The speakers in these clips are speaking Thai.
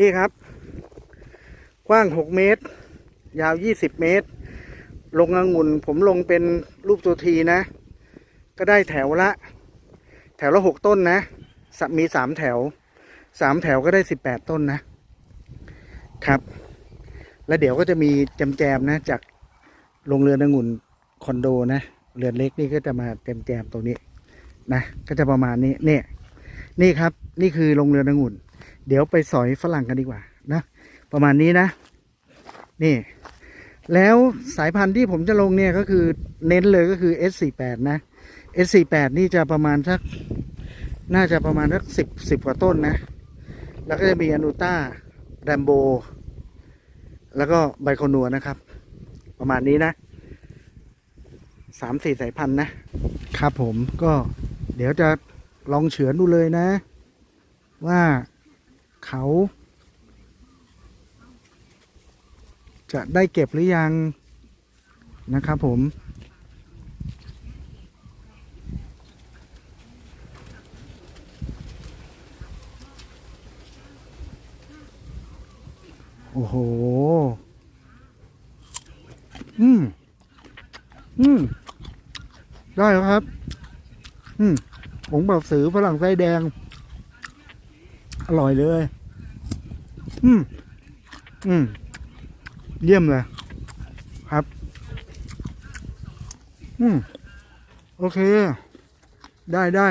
นี่ครับ กว้างหกเมตร ยาวยี่สิบเมตร ลงองุ่นผมลงเป็นรูปตัวทีนะ ก็ได้แถวละ แถวละหกต้นนะสะมีสามแถว สามแถวก็ได้สิบแปดต้นนะ ครับ แล้วเดี๋ยวก็จะมีแจมๆนะ จากโรงเรือนองุ่นคอนโดนะ เรือนเล็กนี่ก็จะมาแจมๆตรงนี้นะ ก็จะประมาณนี้ เนี่ย นี่ครับ นี่คือโรงเรือนองุ่น เดี๋ยวไปสอยฝรั่งกันดีกว่านะ ประมาณนี้นะ นี่ แล้วสายพันธุ์ที่ผมจะลงเนี่ยก็คือเน้นเลยก็คือ S48 นะ S48 นี่จะประมาณสัก น่าจะประมาณสักสิบสิบกว่าต้นนะ แล้วก็จะมีอนูต้าแรมโบ แล้วก็ไบโคนัวนะครับ ประมาณนี้นะสามสี่สายพันธุ์นะ ครับผมก็เดี๋ยวจะลองเฉือนดูเลยนะ ว่า เขา จะได้เก็บหรือยังนะครับผม โอ้โห อืม อืม ได้แล้วครับ อืมผงเบาสือฝรั่งไส้แดง อร่อยเลย อืม อืม เยี่ยมเลย ครับ อืม โอเค ได้ได้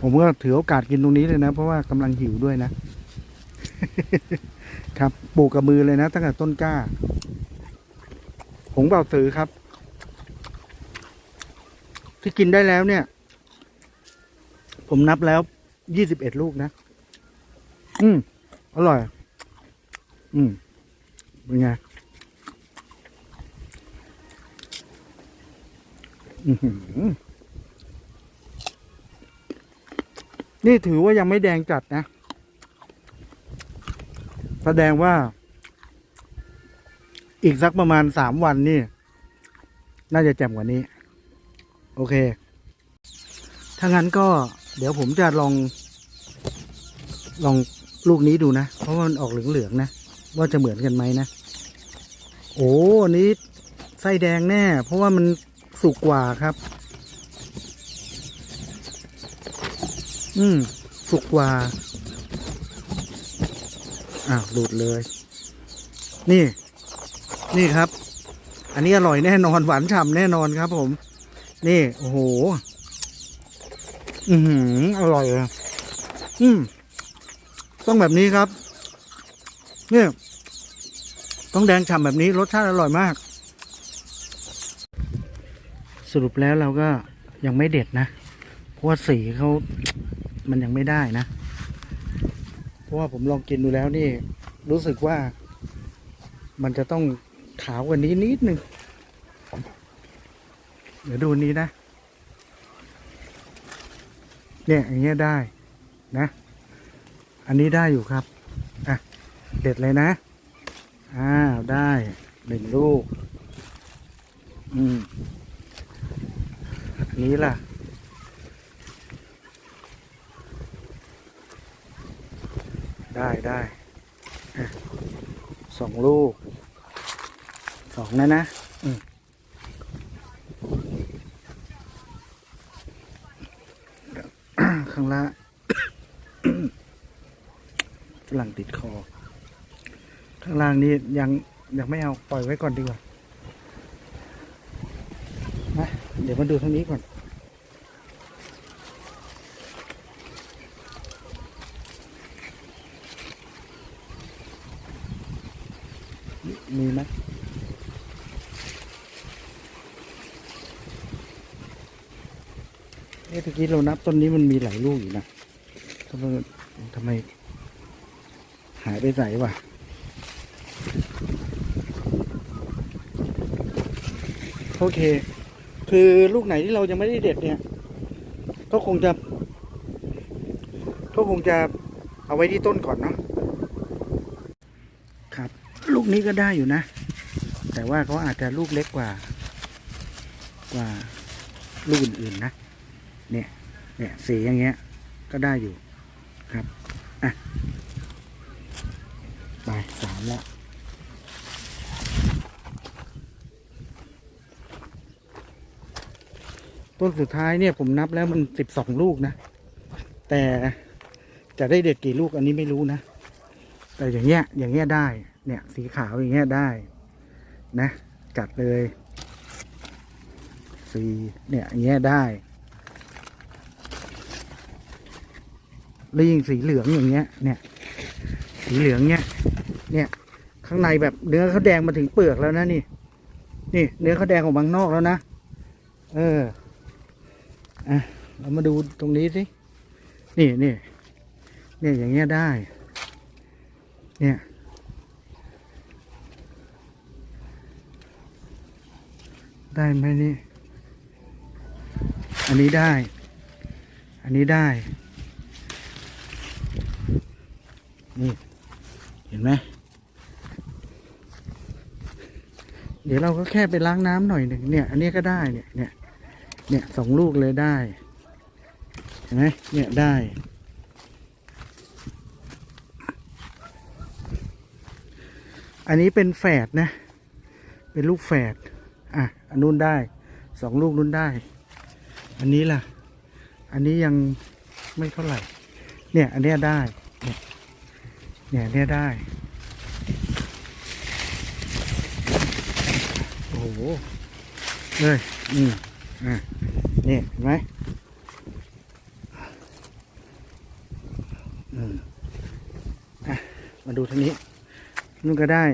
ผมก็ถือโอกาสกินตรงนี้เลยนะ เพราะว่ากำลังหิวด้วยนะ ครับปลูกกับมือเลยนะ ตั้งแต่ต้นกล้า ผงเบาสือครับ ที่กินได้แล้วเนี่ย ผมนับแล้วยี่สิบเอ็ดลูกนะ อืม อร่อย อืม เป็นไง นี่ถือว่ายังไม่แดงจัดนะ แสดงว่า อีกสักประมาณสามวันนี่ น่าจะแจ่มกว่านี้ โอเค ถ้างั้นก็เดี๋ยวผมจะลองลอง ลูกนี้ดูนะ เพราะว่ามันออกเหลืองๆนะ ว่าจะเหมือนกันไหมนะ โอ้อันนี้ไส้แดงแน่ เพราะว่ามันสุกกว่าครับ อืม สุกกว่า อ้าวหลุดเลย นี่ นี่ครับ อันนี้อร่อยแน่นอน หวานฉ่ำแน่นอนครับผม นี่ โอ้โห อือหือ อร่อยเลยอืม ต้องแบบนี้ครับ เนี่ย ต้องแดงฉ่ำแบบนี้รสชาติอร่อยมาก สรุปแล้วเราก็ยังไม่เด็ดนะ เพราะว่าสีเขามันยังไม่ได้นะ เพราะว่าผมลองกินดูแล้วนี่ รู้สึกว่า มันจะต้องขาวกว่านี้นิดนึง เดี๋ยวดูนี้นะ เนี่ยอย่างเงี้ยได้นะ อันนี้ได้อยู่ครับอะเด็ดเลยนะอ้าวได้หนึ่งลูก อืมอันนี้ล่ะ ได้ได้สองลูกสองนะนะอืมข้างล่าง รั่งติดคอ ข้างล่างนี่ยังยังไม่เอาปล่อยไว้ก่อนดีกว่านะเดี๋ยวมาดูทางนี้ก่อน มีไหมเอ๊ะตะกี้เรานับต้นนี้มันมีหลายลูกอยู่นะทำไมทำไม หายไปไหนวะโอเค คือลูกไหนที่เรายังไม่ได้เด็ดเนี่ย ก็คงจะ ก็คงจะเอาไว้ที่ต้นก่อนเนาะครับ ลูกนี้ก็ได้อยู่นะ แต่ว่าเขาอาจจะลูกเล็กกว่า กว่าลูกอื่นๆนะ เนี่ย เนี่ยสีอย่างเงี้ย ก็ได้อยู่ครับ อะ ไปสามละต้นสุดท้ายเนี่ยผมนับแล้วมันสิบสองลูกนะ แต่จะได้เด็ดกี่ลูกอันนี้ไม่รู้นะ แต่อย่างเงี้ยอย่างเงี้ยได้ เนี่ยสีขาวอย่างเงี้ยได้ นะ จัดเลยสีเนี่ยอย่างเงี้ยได้แล้วยิ่งสีเหลืองอย่างเงี้ย เนี่ย สีเหลืองเนี้ย เนี่ย ข้างในแบบเนื้อเขาแดงมาถึงเปลือกแล้วนะนี่ นี่ เนื้อเขาแดงออกบางนอกแล้วนะ เออ อะ เรามาดูตรงนี้สิ นี่นี่เนี่ยอย่างเงี้ยได้ เนี่ย ได้ไหมนี่ อันนี้ได้ อันนี้ได้ นี่ เห็นไหม เดี๋ยวเราก็แค่ไปล้างน้ำหน่อยหนึ่งเนี่ย อันนี้ก็ได้เนี่ย เนี่ย เนี่ยสองลูกเลยได้ เห็นไหมเนี่ยได้ อันนี้เป็นแฝดนะ เป็นลูกแฝดอะ อันนู้นได้สองลูกนู้นได้ อันนี้ล่ะ อันนี้ยังไม่เท่าไหร่ เนี่ย อันเนี้ยได้ เนี่ย เนี่ยเนี้ยได้ โอ้โหเอ้ยอืมอะนี่เห็นไหมอืมอะมาดูทางนี้นู่นก็ได้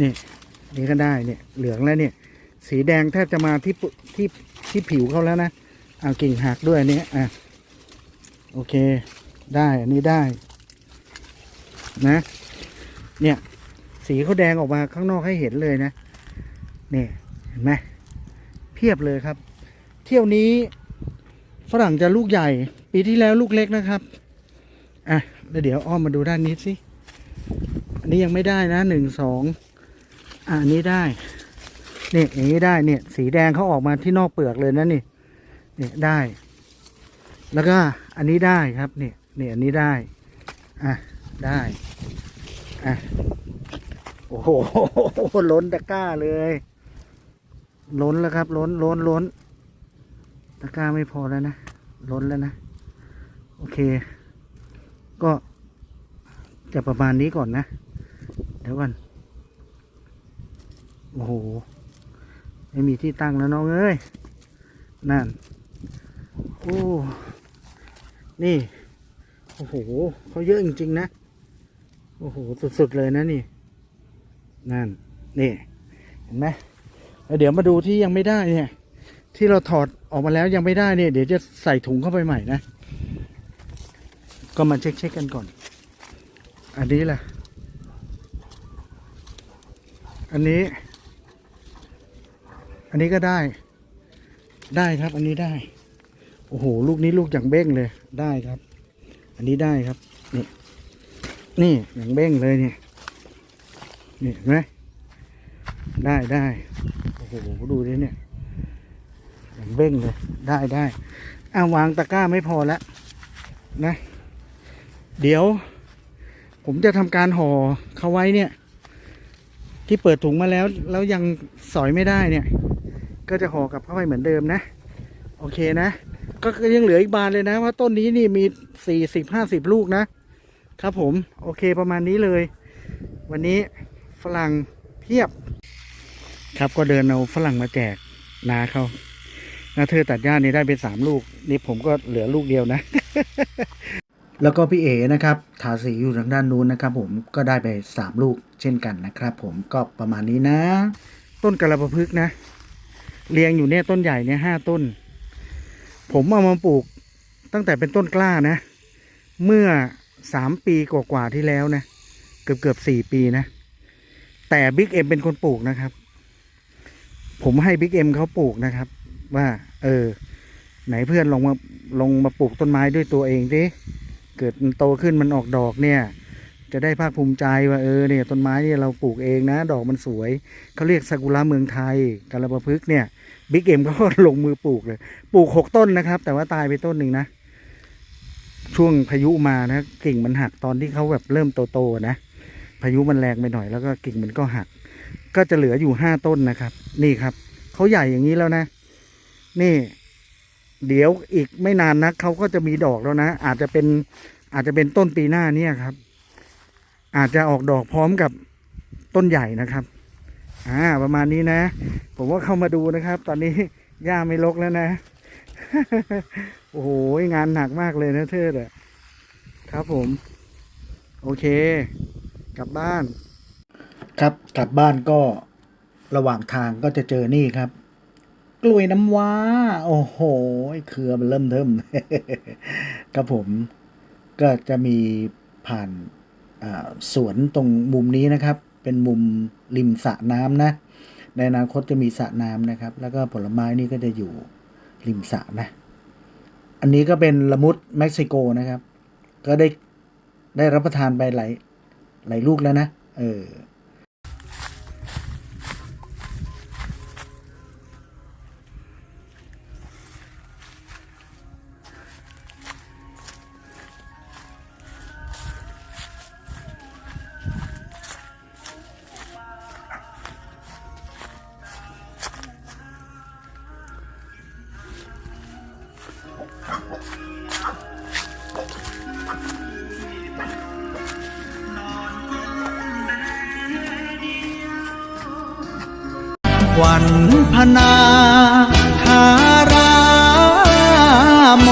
นี่ นี่ก็ได้เนี่ย เหลืองแล้วเนี่ย สีแดงแทบจะมาที่ที่ที่ผิวเขาแล้วนะเอากิ่งหักด้วยอันนี้อะโอเค ได้ อันนี้ได้ นะ เนี่ย สีเขาแดงออกมาข้างนอกให้เห็นเลยนะนี่เห็นไหมเพียบเลยครับ เที่ยวนี้ฝรั่งจะลูกใหญ่ ปีที่แล้วลูกเล็กนะครับอะแล้วเดี๋ยวอ้อมมาดูด้านนี้สิอันนี้ยังไม่ได้นะหนึ่งสองอะอันนี้ได้เนี่ยอย่างนี้ได้เนี่ย สีแดงเขาออกมาที่นอกเปลือกเลยนะนี่เนี่ยได้ แล้วก็อันนี้ได้ครับเนี่ยเนี่ยอันนี้ได้อะได้ อะโอ้โหล้นตะกร้าเลย ล้นแล้วครับ ล้นล้นล้นตะกร้าไม่พอแล้วนะ ล้นแล้วนะ โอเค ก็จะประมาณนี้ก่อนนะ เดี๋ยวก่อนโอ้โห ไม่มีที่ตั้งแล้วน้องเอ้ย นั่น โอ้ นี่ โอ้โหเขาเยอะจริง ๆ นะ โอ้โห สุด ๆ เลยนะนี่ นั่น นี่ เห็นไหมเดี๋ยวมาดูที่ยังไม่ได้เนี่ย ที่เราถอดออกมาแล้วยังไม่ได้เนี่ย เดี๋ยวจะใส่ถุงเข้าไปใหม่นะ ก็มาเช็คเช็คกันก่อน อันนี้แหละ อันนี้ อันนี้ก็ได้ ได้ครับ อันนี้ได้ โอ้โห ลูกนี้ลูกอย่างเบ้งเลย ได้ครับ อันนี้ได้ครับ นี่ นี่อย่างเบ้งเลยเนี่ยนี่เห็นไหมได้ได้โอ้โหดูดิเนี่ยอย่างเบ้งเลย ได้ได้อ่าวางตะกร้าไม่พอแล้วนะ เดี๋ยว ผมจะทำการห่อเขาไว้เนี่ย ที่เปิดถุงมาแล้ว แล้วยังสอยไม่ได้เนี่ย ก็จะห่อกลับเข้าไปเหมือนเดิมนะ โอเคนะ ก็ยังเหลืออีกบานเลยนะว่าต้นนี้นี่มีสี่สิบห้าสิบลูกนะ ครับผม โอเคประมาณนี้เลย วันนี้ฝรั่งเพียบ ครับก็เดินเอาฝรั่งมาแจกนาเขานาเธอตัดหญ้านี่ได้ไปสามลูก นี่ผมก็เหลือลูกเดียวนะ แล้วก็พี่เอนะครับทาสีอยู่ทางด้านนู้นนะครับ ผมก็ได้ไปสามลูกเช่นกันนะครับ ผมก็ประมาณนี้นะ ต้นกระประพฤกนะ เรียงอยู่เนี่ยต้นใหญ่เนี่ยห้าต้น ผมเอามาปลูกตั้งแต่เป็นต้นกล้านะ เมื่อ สามปีกว่าๆที่แล้วนะ เกือบเกือบสี่ปีนะ แต่บิ๊กเอ็มเป็นคนปลูกนะครับ ผมให้บิ๊กเอ็มเขาปลูกนะครับ ว่า เออ ไหนเพื่อนลงมาลงมาปลูกต้นไม้ด้วยตัวเองดิเกิดมันโตขึ้นมันออกดอกเนี่ย จะได้ภาคภูมิใจว่าเออเนี่ยต้นไม้เนี่ยเราปลูกเองนะ ดอกมันสวยเขาเรียกซากุระเมืองไทยกาลปะพฤกษ์เนี่ยบิ๊กเอ็มก็ลงมือปลูกเลย ปลูกหกต้นนะครับ แต่ว่าตายไปต้นหนึ่งนะ ช่วงพายุมานะกิ่งมันหักตอนที่เขาแบบเริ่มโตๆนะพายุมันแรงไปหน่อยแล้วก็กิ่งมันก็หัก ก็จะเหลืออยู่ห้าต้นนะครับ นี่ครับเขาใหญ่อย่างนี้แล้วนะ นี่ เดี๋ยวอีกไม่นานนักเขาก็จะมีดอกแล้วนะ อาจจะเป็นอาจจะเป็นต้นปีหน้าเนี่ยครับ อาจจะออกดอกพร้อมกับต้นใหญ่นะครับอ่าประมาณนี้นะ ผมว่าเข้ามาดูนะครับ ตอนนี้หญ้าไม่รกแล้วนะ อ้โห งานหนักมากเลยนะเธออะครับผม โอเค กลับบ้าน ครับกลับบ้านก็ระหว่างทางก็จะเจอนี่ครับ กล้วยน้ำว้า โอ้โหเครือมันเริ่มเทิมครับผมก็จะมีผ่านสวนตรงมุมนี้นะครับ เป็นมุมริมสระน้ำนะ ในอนาคตจะมีสระน้ำนะครับ แล้วก็ผลไม้นี่ก็จะอยู่ริมสระนะ อันนี้ก็เป็นละมุดเม็กซิโกนะครับ ก็ได้ได้รับประทานไปหลายหลายลูกแล้วนะ เออ วันพนาคาราม